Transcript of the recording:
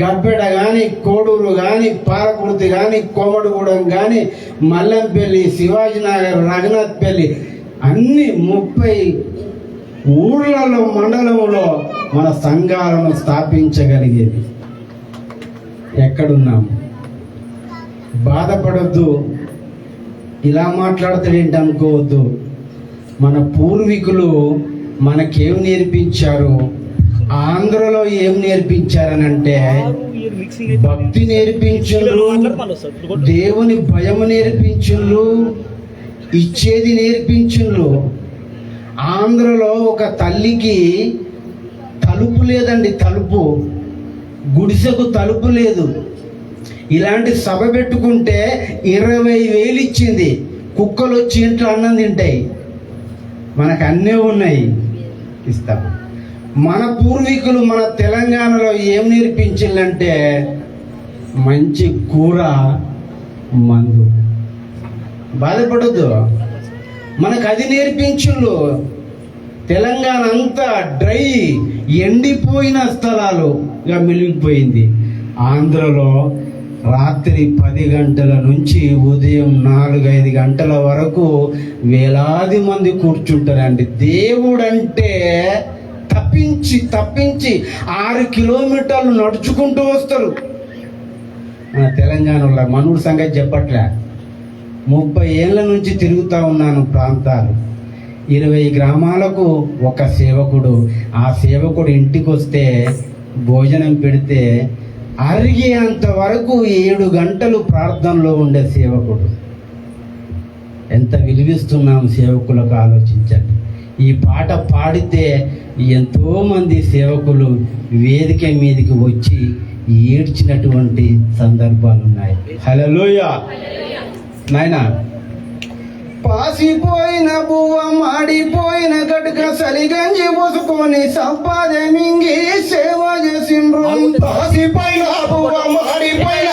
గబ్బెడ కానీ కోడూరు కానీ పాలకుర్తి కానీ కోమడిగూడెం కానీ మల్లంపల్లి శివాజీనగర్ రఘునాథ్పల్లి అన్ని ముప్పై ఊళ్ళలో మండలంలో మన సంఘాలను స్థాపించగలిగేది ఎక్కడున్నాం? బాధపడద్దు. ఇలా మాట్లాడతాడేంటి అనుకోవద్దు. మన పూర్వీకులు మనకేం నేర్పించారు? ఆంధ్రలో ఏం నేర్పించారనంటే భక్తి నేర్పించుండ్రు దేవుని భయం నేర్పించుండ్రు ఇచ్చేది నేర్పించుండ్రు. ఆంధ్రలో ఒక తల్లికి తలుపు లేదండి తలుపు. గుడిసెకు తలుపు లేదు. ఇలాంటి సభ పెట్టుకుంటే ఇరవై వేలు ఇచ్చింది. కుక్కలు వచ్చి ఇంట్లో అన్నం తింటాయి. మనకు అన్నీ ఉన్నాయి. ఇస్తాము. మన పూర్వీకులు మన తెలంగాణలో ఏం నేర్పించిందంటే మంచి కూర మందు. బాధపడద్దు. మనకు అది నేర్పించుళ్ళు. తెలంగాణ అంతా డ్రై ఎండిపోయిన స్థలాలుగా మిలిగిపోయింది ఆంధ్రలో రాత్రి పది గంటల నుంచి ఉదయం నాలుగైదు గంటల వరకు వేలాది మంది కూర్చుంటారండి. దేవుడు అంటే తప్పించి తప్పించి ఆరు కిలోమీటర్లు నడుచుకుంటూ వస్తారు. మన తెలంగాణలో మనుడు సంగతి చెప్పట్లే. ముప్పై ఏళ్ళ నుంచి తిరుగుతూ ఉన్నాను ప్రాంతాలు. ఇరవై గ్రామాలకు ఒక సేవకుడు ఆ సేవకుడు ఇంటికి వస్తే భోజనం పెడితే అరిగేంత వరకు ఏడు గంటలు ప్రార్థనలో ఉండే సేవకుడు. ఎంత విలువిస్తున్నాం సేవకులకు ఆలోచించండి. ఈ పాట పాడితే ఎంతో మంది సేవకులు వేదిక మీదకి వచ్చి ఏడ్చినటువంటి సందర్భాలు ఉన్నాయి హలోయ నాయనా. పాసిపోయిన బువ్వ మాడిపోయిన గటుక సలిగంజి పోసుకొని సంపాద మింగి సేవ చేసిండ్రు. పాసిపోయిన బువ్వ మాడిపోయిన